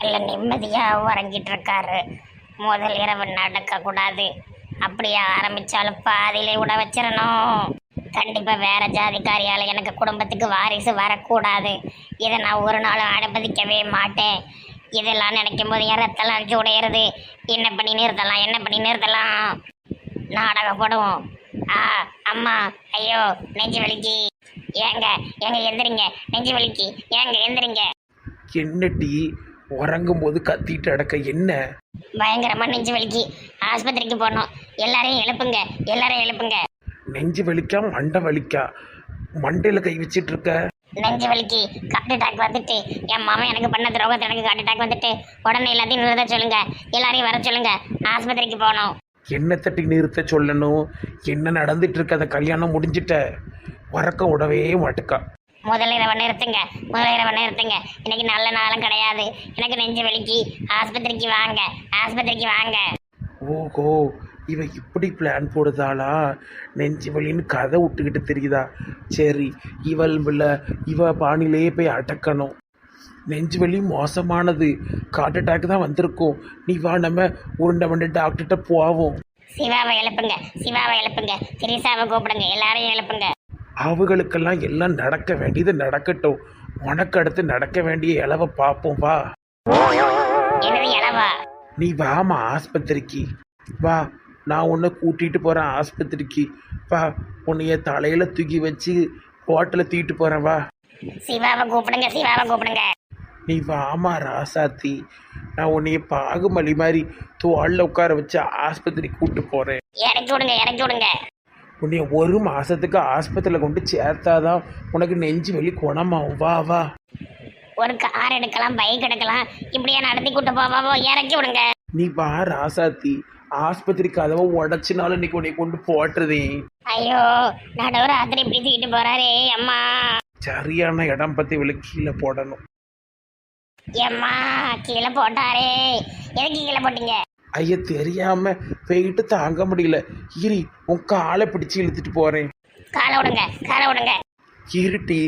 நல்ல நிம்மதியாக உறங்கிட்டு இருக்காரு முதல் இரவு நடக்கக்கூடாது. அப்படியே ஆரம்பிச்சாலும் பாதியிலே விட வச்சிடணும் கண்டிப்பா வேற ஜாதிக்காரியால எனக்கு குடும்பத்துக்கு வாரிசு வரக்கூடாது. இதை நான் ஒரு நாளும் அனுமதிக்கவே மாட்டேன். இதெல்லாம் நினைக்கும் போது என் ரத்தெல்லாம் சூடையிறது என்ன பண்ணி நிறுத்தலாம் என்ன பண்ணி நிறுத்தலாம்? நாடகம் போடுவோம் ஆ அம்மா ஐயோ நெஞ்சு வலிக்கு. ஏங்க ஏங்க எந்திரிங்க. நெஞ்சு வலிக்கு. ஏங்க எந்திரிங்க. என்ன டீ? உறங்கும் போது கத்திட்டு அடக்க என்ன? பயங்கரமா நெஞ்சு வலிக்கு. ஆஸ்பத்திரிக்கு போகணும் எல்லாரையும் எழுப்புங்க. எல்லாரையும் எழுப்புங்க. நெஞ்சு வலிக்கா மண்டை வலிக்கா? மண்டையில் கை வச்சிட்டு இருக்க? நெஞ்சு வலிக்கு. ஹார்ட் அட்டாக் வந்துட்டு. என் மாமன் எனக்கு பண்ண துரோகத்தை எனக்கு ஹார்ட் அட்டாக் வந்துட்டு. உடனே எல்லாத்தையும் நிறுத்த சொல்லுங்க. எல்லாரையும் வர சொல்லுங்க. ஆஸ்பத்திரிக்கு போகணும் என்ன தட்டி நிறுத்த சொல்லணும்? என்ன நடந்துட்டு இருக்கு? அந்த கல்யாணம் முடிஞ்சிட்ட. உறக்க விடவே மாட்டுக்கா. முதல் இரவை நிறுத்துங்க. முதல் இரவை நிறுத்துங்க. இன்னைக்கு நல்ல நாளும் கிடையாது. எனக்கு நெஞ்சு வலிக்கு. ஆஸ்பத்திரிக்கு வாங்க. ஆஸ்பத்திரிக்கு வாங்க. ஓஹோ இவ இப்படி பிளான் போடுதாளா? நெஞ்சு வலின்னு கதை விட்டுக்கிட்டு தெரியுதா? சரி இவள் இல்ல இவ பாணிலேயே போய் அடக்கணும். நெஞ்சு வலி மோசமானது. ஹார்ட் அட்டாக் தான் வந்திருக்கும். நீ வா நம்ம உருண்டை மண்டை டாக்டர்கிட்ட போவோம். சிவாவை எழுப்புங்க. சிவாவை எழுப்புங்க. திரிசாவை கூப்பிடுங்க. எல்லாரையும் எழுப்புங்க. அவங்களுக்கெல்லாம் எல்லாம் நடக்க வேண்டியது நடக்கட்டும். உனக்கு அடுத்து நடக்க வேண்டிய இளவை பார்ப்போம் வா. நீ வாமா ஆஸ்பத்திரிக்கு. வா நான் உன்னை கூட்டிகிட்டு போகிறேன் ஆஸ்பத்திரிக்கு. வா உன்னைய தலையில் தூக்கி வச்சு ஹோட்டலில் தூக்கிட்டு போகிறேன் வா. சிவாவை கூப்பிடுங்க சிவாவை கூப்பிடுங்க. நீ வாமா ராசாத்தி. நான் உன்னைய பாகுமலி மாதிரி தோளில் உட்கார வச்சு ஆஸ்பத்திரிக்கு கூப்பிட்டு போகிறேன் இறக்கி விடுங்க இறக்கி விடுங்க. உன்னைய ஒரு மாதத்துக்கு ஆஸ்பத்திரியில் கொண்டு சேர்த்தாதான் உனக்கு நெஞ்சு வலி குணமாகும். வா வா. ஒரு கார் எடுக்கலாம் பைக் எடுக்கலாம். இப்படியே நடத்தி கூட்டு போவா இறக்கி விடுங்க. நீ வா ராசாத்தி. ஆஸ்பத்திரி கதவை உடச்சினாலும் இன்னைக்கு உன்னை கொண்டு போட்டுறதே ஐயோ நடுவு ராத்திரி இப்படி தூக்கிட்டு போறாரே அம்மா. சரியான இடம் பற்றி இவளை கீழே போடணும். எம்மா கீழே போட்டாரே. எதுக்கு கீழே போட்டீங்க? ஐயா தெரியாம வெயிட்டு தாங்க முடியல. இரு உன் காலை பிடிச்சு இழுத்துட்டு போறேன். காலை விடுங்க காலை விடுங்க இருட்டி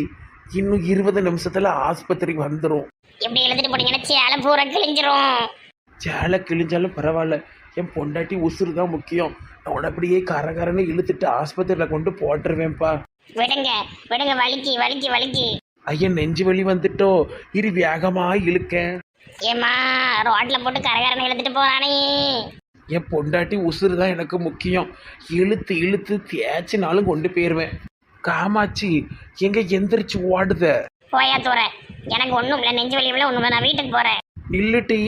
இன்னும் இருபது நிமிஷத்துல ஆஸ்பத்திரிக்கு வந்துடும் இப்படி எழுதிட்டு போனீங்கன்னா சேலை பூரா கிழிஞ்சிரும். சேலை கிழிஞ்சாலும் பரவாயில்ல. என் பொண்டாட்டி உசுறு தான் முக்கியம். நான் உன்னை அப்படியே கரகரன்னு இழுத்துட்டு ஆஸ்பத்திரியில் கொண்டு போட்டுருவேன்ப்பா. விடுங்க விடுங்க வலிக்கு வலிக்கு வலிக்கு. ஐயா நெஞ்சு வலி வந்துட்டோ. இரு வேகமா இழுக்கேன். ஏம்மா ரோட்ல போட்டு கரகரன்னு எழுதிட்டு போறானே. என் பொண்டாட்டி உசுறு தான் எனக்கு முக்கியம். இழுத்து இழுத்து தேய்ச்சினாலும் கொண்டு போயிடுவேன் காமாச்சி எங்க எந்திரிச்சு ஓடுத? போயா தூர எனக்கு ஒண்ணும் இல்லை நெஞ்சு வலி இல்லை ஒண்ணும் நான் வீட்டுக்கு போறேன். நில்லுட்டி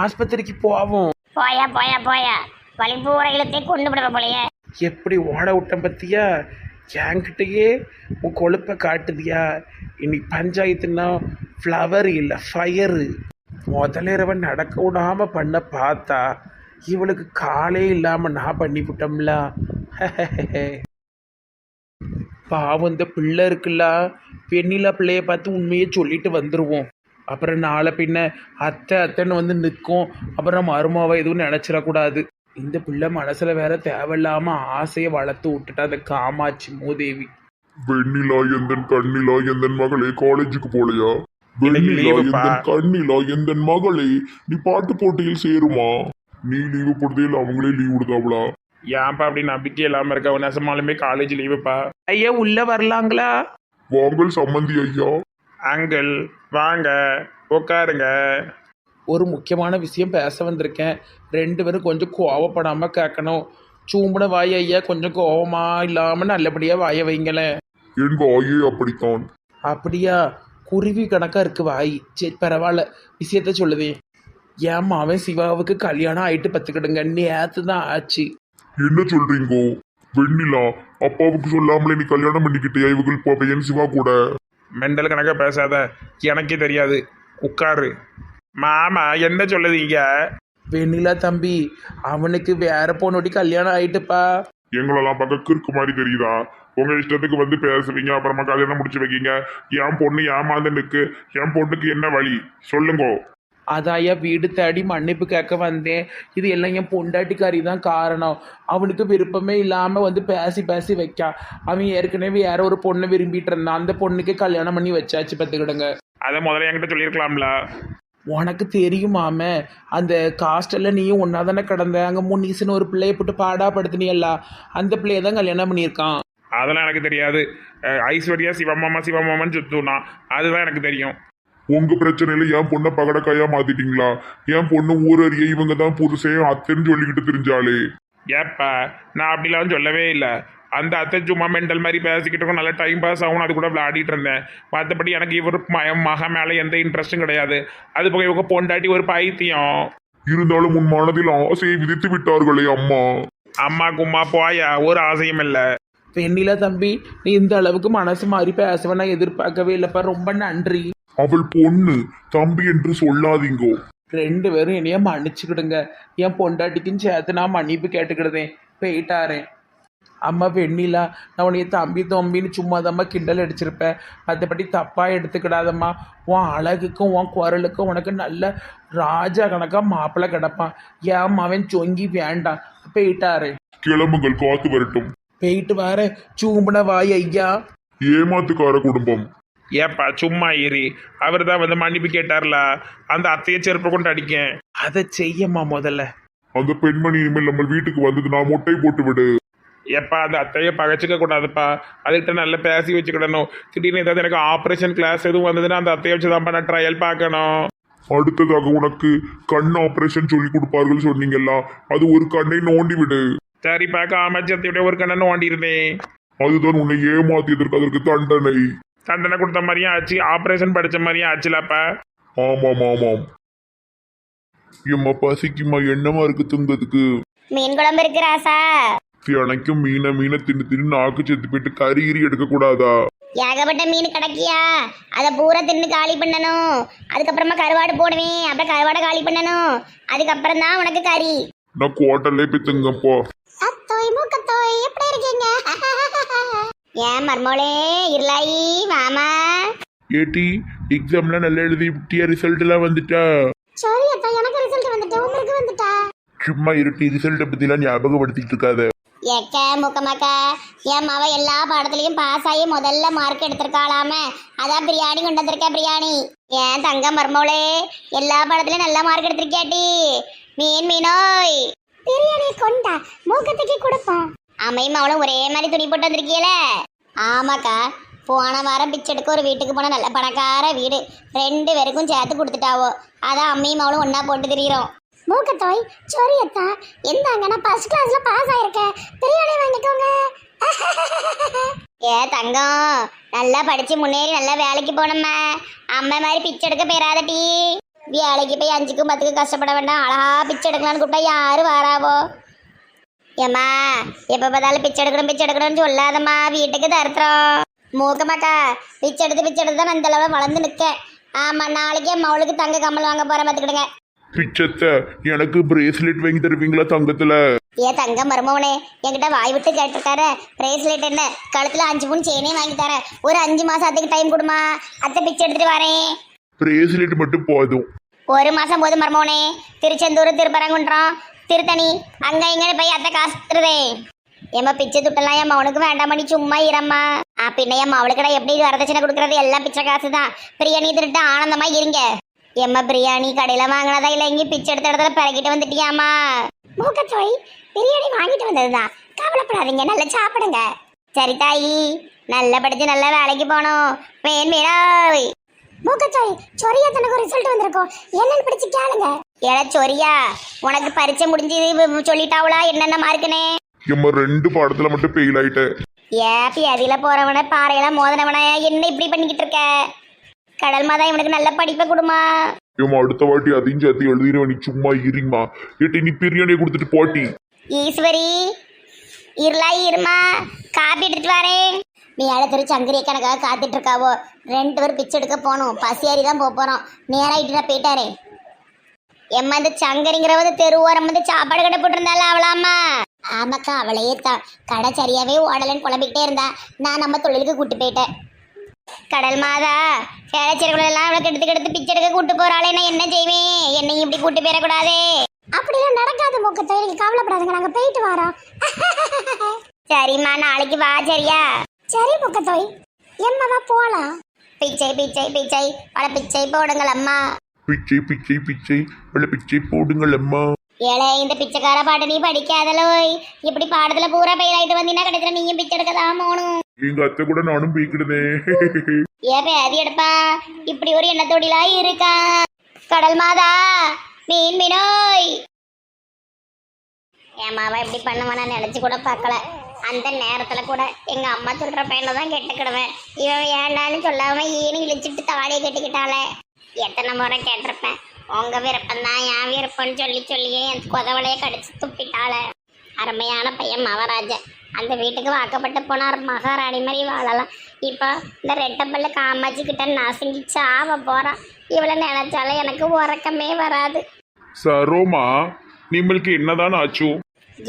ஆஸ்பத்திரிக்கு போவோம். போயா போயா போயா. வலி பூரா இழுத்தே கொண்டு விடுற போலயே. எப்படி ஓட விட்டேன் பத்தியா? என்கிட்டயே உன் கொழுப்பை காட்டுதியா? இன்னைக்கு பஞ்சாயத்துனா ஃப்ளவர் இல்லை ஃபயரு முதலிரவன் நடக்க விடாம பண்ண பார்த்தா இவளுக்கு காலே இல்லாம நான் பண்ணிவிட்டோம்ல பாவம் இந்த பிள்ளை இருக்குல்ல. பெண்ணிலா பிள்ளைய பார்த்து உண்மையை சொல்லிட்டு வந்துடுவோம் அப்புறம் நாளை பின்ன அத்தை அத்தைன்னு வந்து நிற்கும். அப்புறம் மருமாவை எதுவும் நினச்சிடக்கூடாது. இந்த பிள்ளை மனசுல வேற தேவையில்லாம ஆசையை வளர்த்து விட்டுட்டா அந்த காமாட்சி மூதேவி. வெண்ணிலா எந்தன் கண்ணிலா எந்தன் மகளே காலேஜுக்கு போலையா? வெண்ணிலா leave-பா. எந்தன் கண்ணிலா எந்தன் மகளே? நீ பாட்டு போட்டியில் சேருமா? நீ லீவு போடுறதே இல்லை அவங்களே லீவ் விடுதாவளா? ஏன்ப்பா அப்படி நம்பிக்கை இல்லாம இருக்க? நெசமாலுமே காலேஜ் லீவுப்பா ஐயா உள்ள வரலாங்களா? வாங்கல் சம்மந்தி ஐயா. அங்கிள் வாங்க உட்காருங்க ஒரு முக்கியமான விஷயம் பேச வந்திருக்கேன். ரெண்டு பேரும் கொஞ்சம் கோவப்படாம கேட்கணும். சூம்புன வாய் ஐயா கொஞ்சம் கோவமா இல்லாம நல்லபடியா வாய வைங்களேன். என் வாயே அப்படித்தான். அப்படியா? குருவி கணக்கா இருக்கு வாய். சரி பரவாயில்ல. விஷயத்த சொல்லுதே. ஏன் அவன் சிவாவுக்கு கல்யாணம் ஆயிட்டு பத்துக்கிடுங்க. நேத்து தான் ஆச்சு. என்ன சொல்றீங்கோ? வெண்ணிலா அப்பாவுக்கு சொல்லாமலே நீ கல்யாணம் பண்ணிக்கிட்டியா? இவர்கள் பையன் சிவா கூட. மெண்டல் கணக்கா பேசாத. எனக்கே தெரியாது. உட்காரு. மாமா என்ன சொல்லுதீங்க? வெண்ணிலா தம்பி அவனுக்கு வேற பொண்ணோடி கல்யாணம் ஆயிட்டுப்பா. எங்களெல்லாம் பார்க்க கிறுக்கு மாதிரி தெரியுதா? உங்க இஷ்டத்துக்கு வந்து பேசுவீங்க. அப்புறமா கல்யாணம் முடிச்சு வைக்கீங்க. என் பொண்ணு ஏமாந்து நிற்கு என் பொண்ணுக்கு என்ன வழி? சொல்லுங்கோ. அதாயா வீடு தேடி மன்னிப்பு கேட்க வந்தேன். இது எல்லாம் என் பொண்டாட்டிக்காரி தான் காரணம். அவனுக்கு விருப்பமே இல்லாமல் வந்து பேசி பேசி வைக்கா. அவன் ஏற்கனவே வேற ஒரு பொண்ணை விரும்பிட்டு இருந்தான். அந்த பொண்ணுக்கு கல்யாணம் பண்ணி வச்சாச்சு பார்த்துக்கிடுங்க. அதை முதல்ல என்கிட்ட சொல்லியிருக்கலாம்ல. உனக்கு தெரியுமாமே அந்த காஸ்டலில் நீயும் ஒன்றா தானே கிடந்த? அங்கே முன்னீசுன்னு ஒரு பிள்ளைய போட்டு பாடா படுத்தினியல்ல அந்த பிள்ளைய தான் கல்யாணம் பண்ணியிருக்கான். அதெல்லாம் எனக்கு தெரியாது. ஐஸ்வர்யா சிவமாமா சிவமாமான்னு சுத்துனா அதுதான் எனக்கு தெரியும். உங்க பிரச்சனையில என் பொண்ணை பகடக்காயா மாத்திட்டீங்களா? என் பொண்ணு ஊரறிய இவங்க தான் புருஷன் அத்தைன்னு சொல்லிக்கிட்டு தெரிஞ்சாலே ஏப்பா நான் அப்படிலாம் சொல்லவே இல்லை. அந்த அத்தை சும்மா மெண்டல் மாதிரி பேசிக்கிட்டு நல்லா டைம் பாஸ் ஆகும் அது கூட விளையாடிட்டு இருந்தேன். மற்றபடி எனக்கு இவர் ம- மக மேலே எந்த இன்ட்ரெஸ்ட்டும் கிடையாது. அது போக இவங்க பொண்டாட்டி ஒரு பைத்தியம். இருந்தாலும் உன் மனதில் ஆசையை விதித்து விட்டார்களே அம்மா. அம்மா கும்மா போயா ஒரு ஆசையும் இல்லை. வெண்ணிலா தம்பி நீ இந்த அளவுக்கு மனசு மாறி பேசுவேன் நான் எதிர்பார்க்கவே இல்லைப்பா. ரொம்ப நன்றி. அவள் பொண்ணு தம்பி என்று சொல்லாதீங்கோ. ரெண்டு பேரும் என்னைய மன்னிச்சுக்கிடுங்க. என் பொண்டாட்டிக்கும் சேர்த்து நான் மன்னிப்பு கேட்டுக்கிடுதேன் போயிட்டாரேன் அம்மா வெண்ணிலா நான் உன்னைய தம்பி தம்பின்னு சும்மா கிண்டல் அடிச்சிருப்பேன். மற்றபடி தப்பாக எடுத்துக்கிடாதம்மா. உன் அழகுக்கும் உன் குரலுக்கும் உனக்கு நல்ல ராஜா கணக்காக மாப்பிள்ளை கிடப்பான். ஏன் அவன் சொங்கி வேண்டாம். போயிட்டாரு. கிளம்புங்கள் காத்து வரட்டும். போயிட்டு வர. சூம்புன வாய் ஐயா. ஏமாத்துக்கார குடும்பம். ஏப்பா சும்மா ஏறி அவர் தான் வந்து மன்னிப்பு கேட்டார்ல. அந்த அத்தையை செருப்பை கொண்டு அடிக்கேன். அதை செய்யம்மா முதல்ல. அந்த பெண்மணி இனிமேல் நம்ம வீட்டுக்கு வந்தது நான் மொட்டை போட்டு விடு. எப்பா அந்த அத்தையை பகைச்சிக்க கூடாதுப்பா. அதுகிட்ட நல்லா பேசி வச்சுக்கிடணும். திடீர்னு ஏதாவது எனக்கு ஆப்ரேஷன் கிளாஸ் எதுவும் வந்ததுன்னா அந்த அத்தையை வச்சு தான் நான் ட்ரையல் பார்க்கணும். அடுத்ததாக உனக்கு கண் ஆபரேஷன் சொல்லி கொடுப்பார்கள் சொன்னீங்கல்ல. அது ஒரு கண்ணை நோண்டி விடு. சரிப்பா காமச்சத்தையோட ஒரு கண்ணன் நோண்டியிருந்தேன் அதுதான் உன்னை ஏமாத்தியதற்கு அதற்கு தண்டனை. தண்டனை கொடுத்த மாதிரியும் ஆச்சு ஆப்ரேஷன் படித்த மாதிரியும் ஆச்சுலப்பா ஆமாம் ஆமாம். எம்மா பசிக்குமா? என்னமா இருக்கு துங்கிறதுக்கு மீன் குழம்பு இருக்கு ராசா எனக்கும் மீனை மீனை தின்னு தின்னு நாக்கு செத்து போயிட்டு கறி கிரி எடுக்க கூடாதா? ஏகப்பட்ட மீன் கிடைக்கியா? அதை பூரா தின்னு காலி பண்ணணும். அதுக்கப்புறமா கருவாடு போடுவேன். அப்புறம் கருவாடை காலி பண்ணணும். அதுக்கப்புறம் தான் உனக்கு கறி. நான் குவாட்டர்ல போய் திங்கப்போ அத்தோய் மூக்கத்தோய் எப்படி இருக்கீங்க ஏன் மர்மோளே இருளாயி மாமா ஏட்டி எக்ஸாம்லாம் நல்லா எழுதி விட்டியா ரிசல்ட் எல்லாம் வந்துட்டா? சரி அத்தா எனக்கு ரிசல்ட் வந்துட்டு உங்களுக்கு வந்துட்டா? சும்மா இருட்டி ரிசல்ட்டை பற்றிலாம் ஞாபகப்படுத்திட்டு இருக்காத. எக்க முக்கமாக்கா என் மவ எல்லா பாடத்துலயும் பாஸ் ஆகி முதல்ல மார்க் எடுத்திருக்காளாம. அதான் பிரியாணி கொண்டு வந்திருக்க பிரியாணி. ஏன் தங்க மர்மோளே எல்லா பாடத்துலயும் நல்ல மார்க் எடுத்திருக்கியாட்டி மீன் மீனோய். பிரியாணி கொண்டா மூக்கத்துக்கு கொடுப்பா அம்மையும் அவளும் ஒரே மாதிரி துணி போட்டு வந்திருக்கீல ஆமாக்கா போன வாரம் பிச்சை எடுக்க ஒரு வீட்டுக்கு போன நல்ல பணக்கார வீடு. ரெண்டு பேருக்கும் சேர்த்து கொடுத்துட்டாவோ. அதான் அம்மையும் அவளும் ஒன்றா போட்டு திரியிறோம். மூக்கத்தோய் சொரியத்தா எந்தாங்க நான் ஃபர்ஸ்ட் கிளாஸ்ல பாஸ் ஆயிருக்கேன். பிரியாணி வாங்கிக்கோங்க. ஏ தங்கம் நல்லா படிச்சு முன்னேறி நல்லா வேலைக்கு போனோம்மா அம்மா மாதிரி பிச்சை எடுக்க போயிடாதட்டி வேலைக்கு போய் அஞ்சுக்கும் பத்துக்கும் கஷ்டப்பட வேண்டாம். அழகா பிச்சை எடுக்கலாம்னு கூப்பிட்டா யாரு வாராவோ? ஏம்மா எப்ப பார்த்தாலும் பிச்சை எடுக்கணும் பிச்சை எடுக்கணும்னு சொல்லாதம்மா வீட்டுக்கு தருத்துறோம் மூக்கமாக்கா பிச்சை எடுத்து பிச்சை எடுத்து தான் இந்த அளவில் வளர்ந்து நிற்கேன் ஆமா நாளைக்கே மவளுக்கு தங்க கம்மல் வாங்க போறேன் பார்த்துக்கிடுங்க. பிச்சத்தை எனக்கு பிரேஸ்லெட் வாங்கி தருவீங்களா தங்கத்துல? ஏ தங்க மருமவனே என்கிட்ட வாய் விட்டு கேட்டிருக்காரு பிரேஸ்லெட் என்ன? கழுத்துல அஞ்சு மூணு செயினே வாங்கி தரேன். ஒரு அஞ்சு மாசம் அத்தைக்கு டைம் கொடுமா? அத்தை பிச்சை எடுத்துட்டு வரேன். பிரேஸ்லெட் மட்டும் போதும். ஒரு மாசம் போதும் மருமவனே. திருச்செந்தூர் திருப்பரங்குன்றம். திருத்தணி அங்க இங்கன்னு போய் அத்தை காசு தருதேன் ஏம்மா பிச்சை துட்டெல்லாம் என் மவனுக்கு வேண்டாம் பண்ணி சும்மா இரம்மா. ஆ பின்ன என் மவளுக்கடா எப்படி வரதட்சணை கொடுக்கறது? எல்லாம் பிச்சை காசு தான் பிரியாணி திருட்டு ஆனந்தமா இருங்க. ஏம்மா பிரியாணி கடையில வாங்கினதா இல்ல எங்கேயும் பிச்சை எடுத்த இடத்துல பிறகிட்டு வந்துட்டியாமா மூக்கத்தோய் பிரியாணி வாங்கிட்டு வந்ததுதான் கவலைப்படாதீங்க நல்லா சாப்பிடுங்க. சரி தாயி நல்லா படிச்சு நல்லா வேலைக்கு போனோம் மேன் மேலாய் மூக்கத்தோய் சொரிய தனக்கு ரிசல்ட் வந்திருக்கும். என்னன்னு படிச்சு கேளுங்க. ஏடா சொரியா உனக்கு பரீட்சை முடிஞ்சு சொல்லிட்டாவளா? என்னென்ன மார்க்குனே எம்மா ரெண்டு பாடத்துல மட்டும் ஃபெயில் ஆயிட்டேன் ஏப்பி அதில போறவன பாறையெல்லாம் மோதனவன என்ன இப்படி பண்ணிக்கிட்டு இருக்க? கடல் மாதா இவனுக்கு நல்ல படிப்பை கொடுமா. ஏம்மா அடுத்த வாட்டி அதையும் சேர்த்து எழுதிடுவேன். நீ சும்மா இருங்கம்மா ஏட்டி நீ பிரியாணியை கொடுத்துட்டு போட்டி. ஈஸ்வரி இருளா இருமா. காப்பி எடுத்துட்டு வரேன் மேல திரு சங்கரிய கணக்காக காத்துட்டு இருக்காவோ. ரெண்டு பேரும் பிச்சை எடுக்க போகணும். பசியாரி தான் போக போறோம். நேராயிட்டு நான் போயிட்டாரே. எம்மா இந்த சங்கரிங்கிறவங்க தெருவோரம் வந்து சாப்பாடு கடை போட்டிருந்தால அவளாமா ஆமாக்கா அவளையே தான் கடை சரியாவே ஓடலன்னு குழம்பிக்கிட்டே இருந்தா. நான் நம்ம தொழிலுக்கு கூட்டு போயிட்டேன். கடல் மாதா வேலைச்செருவுலாம் அவளை கெடுத்து கெடுத்து பிச்சை எடுக்க கூட்டு போறாளே நான் என்ன செய்வேன்? என்னையும் இப்படி கூட்டு போயிடக்கூடாதே. அப்படிலாம் நடக்காது முக்கத்தை. நீங்க கவலைப்படாதுங்க நாங்க போயிட்டு வரோம். சரிம்மா நாளைக்கு வா சரியா? சரி முக்கத்தோய் எம்மாவா போலாம். பிச்சை பிச்சை பிச்சை. பல பிச்சை போடுங்கள் அம்மா. பிச்சை பிச்சை பிச்சை. வெள்ள பிச்சை போடுங்கள் அம்மா. ஏழை இந்த பிச்சைக்கார பாட்டு நீ படிக்காதலோய் இப்படி பாடத்துல பூரா பெயராயிட்டு வந்தீங்கன்னா கிடைச்சிட நீயும் பிச்சை எடுக்கதான் போகணும் எங்க அத்தை கூட நானும் போய்க்கிடுதேன் ஏ பேதி எடுப்பா. இப்படி ஒரு எண்ணத்தோடிலா இருக்கா? கடல் மாதா மீன் மீனோய் என் மாவன் இப்படி பண்ணுவான் நான் நினைச்சு கூட பார்க்கல. அந்த நேரத்துல கூட எங்க அம்மா சொல்ற பையனை தான் கெட்டுக்கிடுவேன். இவன் ஏண்டான்னு சொல்லாம ஈனி இழிச்சிட்டு தாலியை கட்டிக்கிட்டாளே. எத்தனை முறை கேட்டிருப்பேன். உங்க விருப்பம் தான் என் விருப்பம்னு சொல்லி சொல்லியே என் கொதவளைய கடிச்சு துப்பிட்டாளே. அருமையான பையன் மகாராஜன். அந்த வீட்டுக்கு வாக்கப்பட்டு போனார். மகாராணி மாதிரி வாழலாம். இப்போ இந்த ரெட்டப்பல்ல காமாட்சி கிட்ட நசுங்கி சாவ போறான் இவளை நினைச்சாலும் எனக்கு உறக்கமே வராது. சரோமா நிம்மளுக்கு என்னதான் ஆச்சு?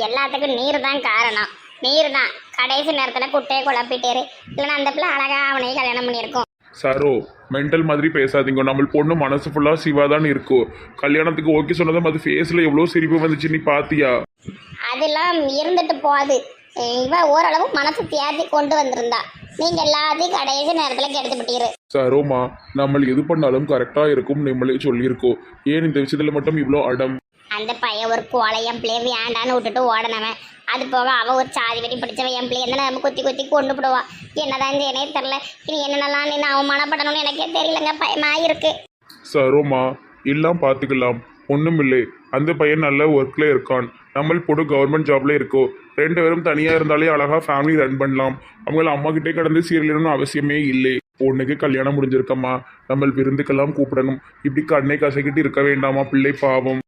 எல்லாத்துக்கும் நீர் தான் காரணம். நீர் தான் கடைசி நேரத்தில் குட்டையை குழப்பிட்டாரு. இல்லைன்னா அந்த பிள்ளை அழகா அவனையே கல்யாணம் பண்ணியிருக்கோம். சரோ மென்டல் மாதிரி பேசாதீங்க. நம்ம பொண்ணு மனசு ஃபுல்லா சிவா தான் இருக்கும் கல்யாணத்துக்கு ஓகே சொன்னதும் அது ஃபேஸ்ல எவ்வளோ சிரிப்பு வந்துச்சு நீ பாத்தியா? அதெல்லாம் இருந்துட்டு போகுது. இவ ஓரளவு மனசு தேர்த்தி கொண்டு வந்திருந்தா. நீங்க எல்லாத்தையும் கடைசி நேரத்தில் கெடுத்து விட்டீரு சரோமா நம்ம எது பண்ணாலும் கரெக்டா இருக்கும் நம்மளே சொல்லியிருக்கோம். ஏன் இந்த விஷயத்துல மட்டும் இவ்வளோ அடம்? அந்த பையன் ஒரு கோலை என் பிள்ளைய வேண்டான்னு விட்டுட்டு ஓடனவன். அது போக அவன் ஒரு சாதி வெட்டி பிடிச்சவன் என் பிள்ளைய இருந்தா நம்ம குத்தி குத்தி கொண்டு விடுவா. என்னதான் செய்யனே தெரில இனி என்னென்னலாம் நீ அவமானப்படணும்னு எனக்கே தெரியலங்க பயமா இருக்கு. சரோமா எல்லாம் பார்த்துக்கலாம் ஒன்றும் இல்லை அந்த பையன் நல்ல ஒர்க்கில் இருக்கான். நம்ம பொண்ணு கவர்மெண்ட் ஜாப்ல இருக்கோ. ரெண்டு பேரும் தனியாக இருந்தாலே அழகாக ஃபேமிலி ரன் பண்ணலாம். அவங்கள அம்மா கிட்டே கடந்து சீரியலணும் அவசியமே இல்லை. பொண்ணுக்கு கல்யாணம் முடிஞ்சிருக்கம்மா. நம்ம விருந்துக்கெல்லாம் கூப்பிடணும். இப்படி கண்ணை கசக்கிட்டு இருக்க வேண்டாமா பிள்ளை பாவம்.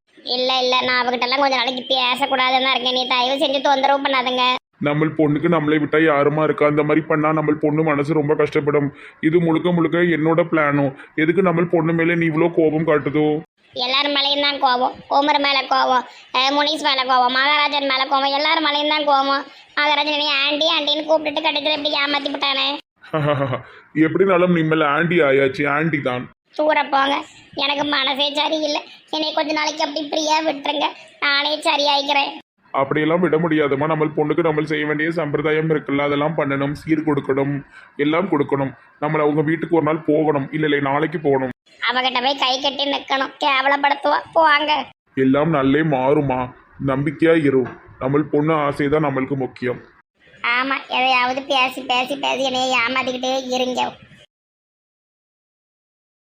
நான் அவகிட்ட எல்லாம் கொஞ்ச நாளைக்கு பேசக்கூடாதுன்னு தான் இருக்கேன். நீ தயவு செஞ்சு தொந்தரவு பண்ணாதுங்க. நம்ம பொண்ணுக்கு நம்மளை விட்டா யாருமா இருக்கா? அந்த மாதிரி பண்ணா நம்ம பொண்ணு மனசு ரொம்ப கஷ்டப்படும். இது முழுக்க முழுக்க என்னோட பிளானும் எதுக்கு நம்ம பொண்ணு மேலே நீ இவ்வளோ கோபம் காட்டுதோ? எல்லாரும் மேலேயும் தான் கோவம் ஓமர் மேல கோவம் முனிஸ் மேல கோவம் மகாராஜன் மேல கோவம் எல்லாரும் மேலேயும் தான் கோவம் மகாராஜன் நீ ஆண்டி ஆண்டின்னு கூப்பிட்டுட்டு கடைசியில் இப்படி ஏமாத்தி விட்டானே எப்படினாலும் நிம்மல ஆண்டி ஆயாச்சு. ஆண்டி தான். தூர போங்க. எனக்கு மனசே சரியில்லை. என்னை கொஞ்ச நாளைக்கு அப்படி ஃப்ரீயா விட்டுருங்க. நானே சரியாயிக்கிறேன். அப்படியெல்லாம் விட முடியாதுமா நம்ம பொண்ணுக்கு நம்ம செய்ய வேண்டிய சம்பிரதாயம் இருக்குல்ல. அதெல்லாம் பண்ணணும் சீர் கொடுக்கணும் எல்லாம் கொடுக்கணும். நம்மள அவங்க வீட்டுக்கு ஒரு நாள் போகணும். இல்லை இல்லை நாளைக்கு போகணும். அவகிட்ட போய் கை கட்டி நிற்கணும் கேவலப்படுத்துவா. போவாங்க. எல்லாம் நல்லே மாறுமா நம்பிக்கையா இரு. நம்ம பொண்ணு ஆசை தான் நம்மளுக்கு முக்கியம். ஆமா எதையாவது பேசி பேசி பேசி என்னைய ஏமாத்திக்கிட்டே இருங்க.